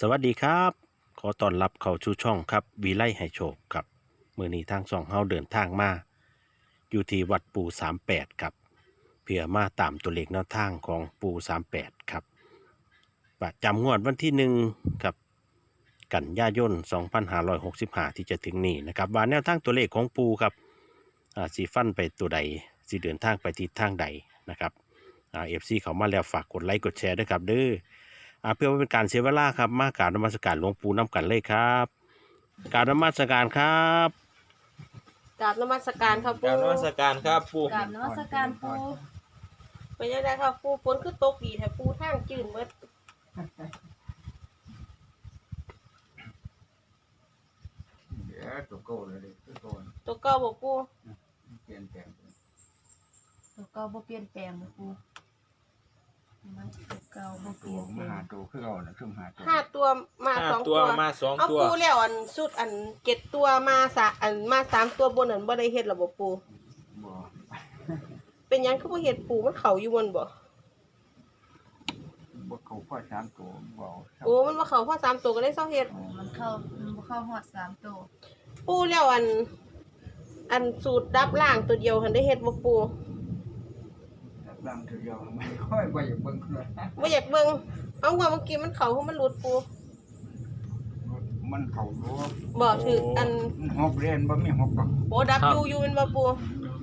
สวัสดีครับ ขอต้อนรับเข้าชูช่องครับวีไลให้โชคครับมือนี้ทางช่องเฮาเดินทางมา อยู่ที่วัดปู38ครับเพื่อมาตามตัวเลขแนวทางของปู38ครับประจำงวดวันที่หนึ่งครับกันยายน2565 ที่จะถึงนี้นะครับว่าแนวทางตัวเลขของปูครับอ่าสีฟันไปตัวใดสีเดินทางไปทิศทางใดนะครับเอฟซีเขามาแล้วฝากกดไลค์กดแชร์ด้วยครับเด้อ เพื่อไม่เป็นการเสียเวลาครับมากราบนมัสการหลวงปู่น้ำกันเลยครับกรารนมัสการครับกราบนมัสการครับกปูรารนมัสการครับปู่กราบนมัสการปูเป็นยังไงครับปูฝนคือตกดีแต่ปูทางจืดเบิดเดี๋ยวตัวโก้เลยดิตัวโก้น่ะตัวเก่าบ่ปูเปลี่ยนแปลงไปตัวเก่าบ่เปลี่ยนแปลงบ่ปูมันตัว เก่าบ่เปตัลี่วยนแปลมางหาตัวคือเราน่ะคือมหาตัวห้าตัวมาห้าสองตัตัววมาสองเอาตัว ปูแล้วอันสุดอันเจ็ดตัวมาสะอันมาสามตัวบนอันบ่ได้เฮ็ดหรอบ่ปู บ่เป็นหยังคือบ่เฮ็ดปูมันเข้าอยู่บนบ่บ่เขาพ่อสามตัวบ่เอาโอ้มันบ่เข้าเพราะสามตัวก็เลยเซาเฮ็ดโอ้มันเข้ามันบ่เข้าฮอดสามตัวปูแล้วอัน อันสูตรดับล่างตัวเดียวหันได้เฮ็ดบ่ปู รังเธอเดียวไม่ค่อยบ่อยากเบิ่งเลยบ่อยากเบิ่งเอาว่าเมื่อกี้มันเข้าเพราะมันหลุดปูมันเขารู้บ่ถืออันมันหกเรียนบ่มีหอกดอกโอ้ดับอยู่อยู่แม่นบ่ปู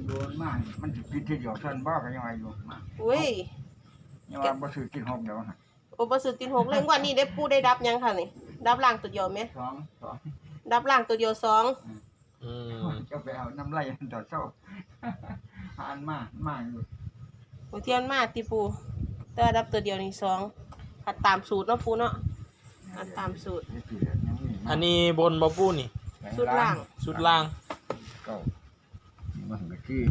โดนมากมันสิกินทีเดียวท่านบ้าก็ยังไงอยู่มาเว้ยยังว่าบ่ซื้อกินหกเดียวหั่นโอ้ประสือตินหกเลยงวันนี้ได้ปูได้ดับยังค่ะนี่ดับล่างตัวเดียวไหมสองสองดับล่างตัวเดียวสองอืมจะไปเอาน้ำไหลต่อเจ้าหานมากมากอยู่ หัวเทียนมาติปูแต่ว่าดับตัวเดียวนี่สองหัดตามสูตรเนาะปูเนาะหัดตามสูตรนี่สิเด้อยังมีมาอันนี้บนบ่ปู่นี่ สุดล่าง สุดล่างเก้ามันก็ที่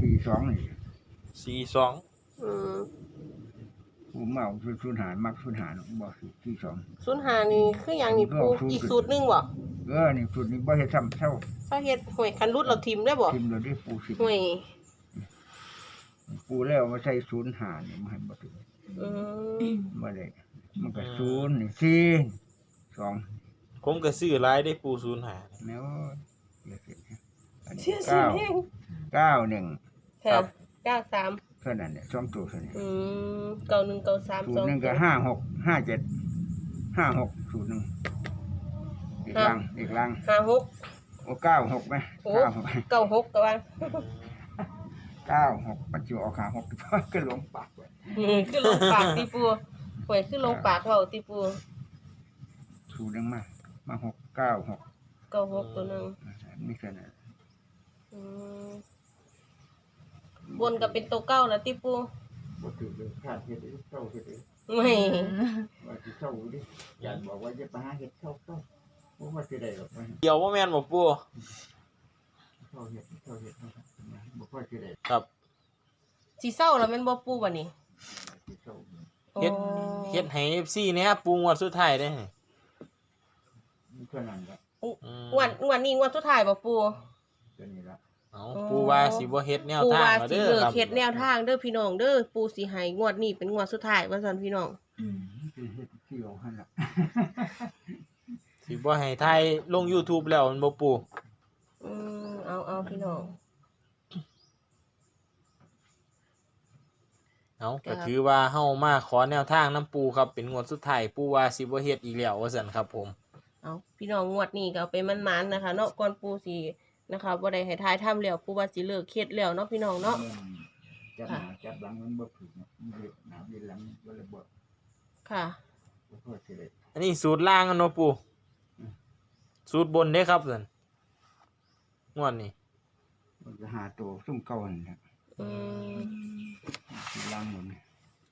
ที่สองนี่สี่สองอืมผมเอาสุดสุดหารมักสุดหารบ่สิที่สอง ศูนย์หานี่คืออย่างนี่ปูอีกสูตรหนึงบ่เออนี่สุดนี้บ่เฮ็ดซ้ำเท่าเ้าเฮ็ดห่วยคันรุดเราทิมได้บ่ ทิมเลยดิปูสิห่วย ปูแล้วมาใส่ศูนย์หารนี่มันให้บ่ถึงอืมบ่ได้มันก็ศูนย์นี่สี่สองผมก็ซื้อหลายได้ปู่ศูนย์หา แนวเดี๋ยวสิอันนี้เชื่อสูตเก้ารแห้งเก้าหนึ่งค่ะเก้าสามเท่านั้นเนี่ยสองตัวเท่านี้อืมเก้าหนึ่งเก้าสามสูสตอรงหนึ่งตัก็วห้าหกห้าเจ็ดห้าหกสูตรหนึ่งอีกลังอีกลังห้าหก โอ้เก้าหกไหมโอ้ เก้าหกเก้าหกก็ว่าเก้าหกปัจจุบันออกขาหกก็หลงปากไว้อืมคือลงปากติปูห่วยคือลงปากเว้าติปูสูตรหนึ่งมามาหกเก้าหกเก้าหกตัวหนึงนี่แค่นั้นอืมบนก็เป็นตัวเก้าแล้วติปูบ่ถือเลยขาดเฮ็ดเด้อเศร้าเฮ็ดเด้อไม่ว่าสิเศร้าดิอยากบอกว่าจะไปหาเฮ็ดเศร้าเศร้าบ่ว่าสิได้หรอกว่าเดี๋ยวบ่แม่นบ่ปู่ เศร้าเฮ็ดเศร้าเฮ็ดเนาะบ่ค่อยสิได้ครับ สีเศร้าแล้วแมันบ่ปูบัดนี้สิเศร้าเฮ็ดโอ้เฮ็ดให้ FC เนี่ยปู่งวดสุดท้ายได้มีเท่านั้นละอืมงวดงวดนี้งวดสุดท้ายบ่ปูตัวนี้ละเอาปู่ว่าสิบ่เฮ็ดแนวปูทางว่ามาสิเด้อเลิกครับเฮ็ดแนวทางเด้อพี่น้องเด้อปูสิให้งวดนี้เป็นงวดสุดท้ายว่าซั่นพี่น้องสิเฮ็ดเที่ยวหั่นล่ะสิบ่ให้ถ่ายลง YouTube แล้วมันบ่ปู่อืม เอาเอาพี่น้องเอาครัก็บถือว่าเฮามาขอแนวทางน้ำปู่ครับเป็นงวดสุดท้ายปู่ว่าสิบ่เฮ็ดอีกแล้วว่าซั่นครับ ผม เอาพี่น้องงวดนี้ก็เอาไปมันๆนะคะ เนาะก่อนปูสินะคะบ่ได้ให้ทายทำแล้วปูว่าสิเลิกเฮ็ดแล้วเนาะพี่น้องเนาะจับหน้าจับหลังมันบ่ถูกเนาะมันเฮ็ดหน้าเฮ็ดหลังบ่ระเบิดค่ะบ่ค่อยสิได้อันนี้สูตรล่างกันเนาะปู่อืมสูตรบนเด้ครับซั่น งวดนี้มันจะหาตัวซุ่มเก่านั่นแหละอืมสิล้างหมดนี่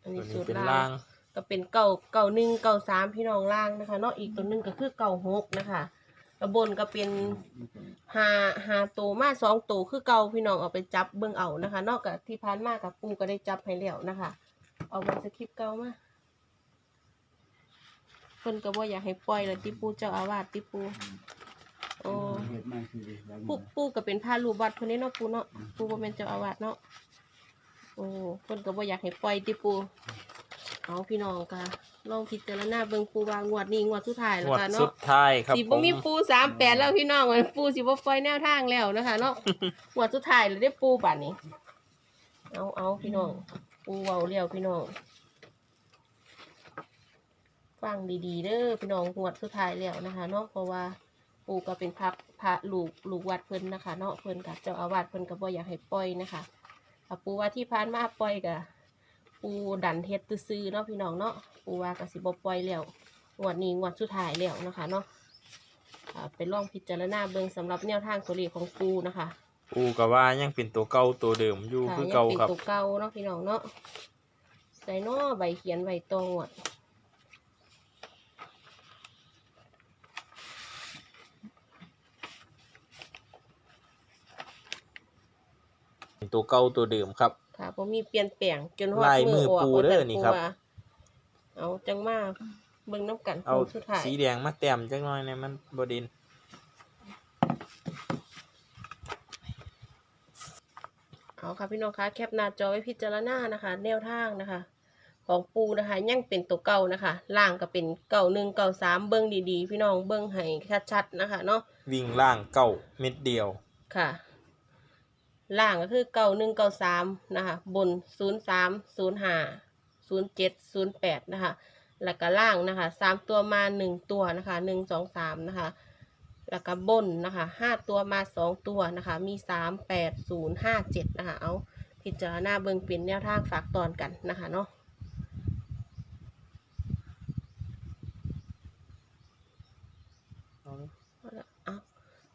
อันตัวนี้นี้สูตรเป็นล่าล่าง ง ก็เป็นเก่าเก่าหนึ่งเก่าสามพี่น้องล่างนะคะเนาะอีกตัวหนึงก็คือเก่าหกนะคะกระบนก็เป็นมันเป็นหาหาตัวมาสองตัวคือเก่าพี่น้องเอาไปจับเบิ่งเอานะคะ นอกจากที่ผ่านมากับปูก็ได้จับให้แล้วนะคะ เอามาสคริปต์เก่ามาเพิ่นก็บ่อยากให้ปล่อยแล้วติปูเจ้าอาวาสติปูโอ้เฮ็ ดมาสิได้ล้างหมปูดปูก็เป็นพระลูกวัดคนนี้เนาะปูเนาะปูบ่แม่นเจ้าอาวาสเนาะโอ้เพิ่นก็บ่อยากให้ปล่อยติปูเอาพี่น้องค่ะลองพิจารณาเบิ่งปูวางงวดนี้งวดสุดท้ายงแล้ววดค่ะสุเนาะดท้ายครับสิผบ่มมีปูสามแปดแล้วพี่น้องมันปูสิบ่ปล่อยแนวทางแล้วนะคะเนาะ งวดสุดท้ายแล้วได้ปูบัดนี้ เอาเอาพี่น้อง ปูเว้าเลี้ยวพี่น้อง ฟังดีๆเด้อพี่น้องงวดสุดท้ายแล้วนะคะเนาะเพราะว่า ปูก็เป็นพระพระลูกลูกวัดเพิ่นนะคะเนาะเพิ่นกับเจ้าอาวาสเพิ่นก็บ่อยากให้ปล่อยนะคะถ้าปูว่าที่ผ่านมาปล่อยก็ปูดันเฮ็ดซื่อๆเนาะพี่น้องเนาะปูว่าก็สิบ่ปล่อยแล้วงวดนี้งวดสุดท้ายแล้วนะคะเนาะอ่าไปลองพิจารณาเบิ่งสำหรับแนวทางตัวเลขของปูนะคะปูก็ว่ายังเป็นตัวเก่าตัวเดิมอยู่ค่ะคือยังเก่าเป็นครับตัวเก่าเนาะพี่น้องเนาะใส่เนาะใบเขียนใบตองวด เป็น ตัวเก่าตัวเดิมครับ ค่ะผมมีเปลี่ยนแปลงจนฮอดลายมือออกปูว่าเด้อแต่นี่ครับปูว่าเอาจังมาเบิ่งน้ำกันเอาโค้งสุดท้ายสีแดงมาแต้มจักหน่อยเนี่ยมันบ่เด่นเอาค่ะพี่น้องคะแคปหน้าจอไว้พิจารณานะคะ แนวทางนะคะ ของปูนะคะยังเป็นตัวเก่านะคะล่างก็เป็นเก่าหนึ่งเก่าสามเบิ้งดีๆ พี่น้องเบิ้งให้ชัดๆนะคะเนาะวิ่งล่างเก่าเม็ดเดียวค่ะ ล่างก็คือเก้าหนึ่งเก้าสามนะคะบนศูนย์สามศูนย์ห้าศูนย์เจ็ดศูนย์แปดนะคะแล้วก็ล่างนะคะสามตัวมาหนึ่งตัวนะคะหนึ่งสองสามนะคะแล้วก็บนนะคะห้าตัวมาสองตัวนะคะมีสามแปดศูนย์ห้าเจ็ดนะคะเอาพิจารณาเบิ่งเป็นแนวทางฝากตอนกันนะคะเนาะเอาละเอา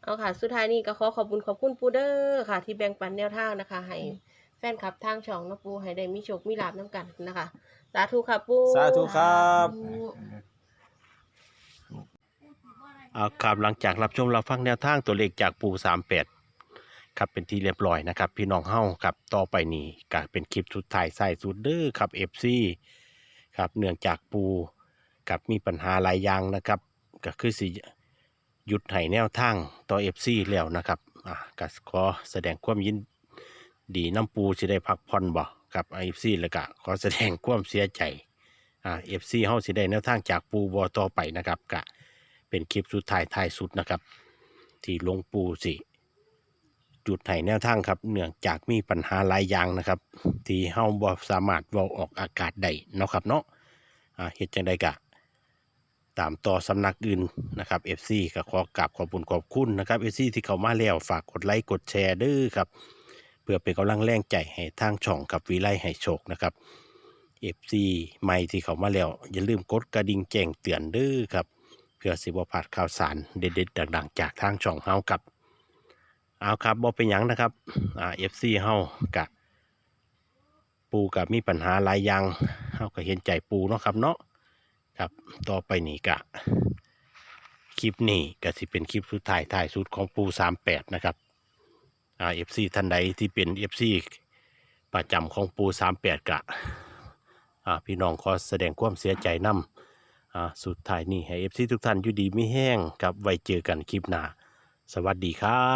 เอาค่ะ สุดท้ายนี้ก็ขอขอบคุณขอบคุณปูเดอร์ค่ะ ที่แบ่งปันแนวทางนะคะ ให้แฟนคลับทางช่องเนาะปูให้ได้มีโชคมีลาบน้ำกันนะคะ สาธุค่ะปู สาธุครับเอาครับหลังจากรับชมรับฟังแนวทางตัวเลขจากปูสามแปดครับเป็นที่เรียบร้อยนะครับ พี่น้องเฮาครับต่อไปนี้ก็เป็นคลิปสุดท้ายใส่สุดเด้อครับ FC ครับเนื่องจากปูกับมีปัญหาหลายอย่างนะครับ ก็คือสิ หยุดให้แนวทางต่อ FC แล้วนะครับอะก็ขอแสดงความยินดีน้ำปูสิได้พักผ่อนบ่ครับ FC แล้วก็ขอแสดงความเสียใจอ่า FC เฮาสิได้แนวทางจากปูบ่ต่อไปนะครับก็เป็นคลิปสุดท้ายท้ายสุดนะครับ ที่ลงปูสิจุดไห้แนวทางครับเนื่องจากมีปัญหาหลายอย่างนะครับ ที่เฮาบ่สามารถเว้าออกอากาศได้เนาะครับเนาะอ่าเฮ็ดจังไดกะ ตามต่อสำนักอื่นนะครับ FC ก็ขอกราบขอบคุณขอบคุณนะครับ FC ที่เข้ามาแล้วฝากกดไลค์กดแชร์ด้อครับเพื่อเป็นกำลังแรงใจให้ทางช่องกับวิไลให้โชคนะครับ FC ใหม่ที่เข้ามาแล้ว อย่าลืมกดกระดิ่งแจ้งเตือนด้อครับเพื่อสิบพลาดข่าวสารเด็ดๆดังๆ จากทางช่องเฮากับเอาครับบ่เป็นหยังนะครับอ่า FC เฮากะปูกับมีปัญหาหลายอย่างเฮาก็เห็นใจปูเนาะครับเนาะ ครับ ต่อไปนี้กะ คลิปนี้ก็สิเป็นคลิปสุดท้ายท้ายสุดของปู38นะครับอ่า FC ท่านใดที่เป็น FC ประจำของปู38กะอ่าพี่น้องขอแสดงความเสียใจนำอ่าสุดท้ายนี่ให้เอฟซีทุกท่านอยู่ดีไม่แห้งกับไว้เจอกันคลิปหน้า สวัสดีครับ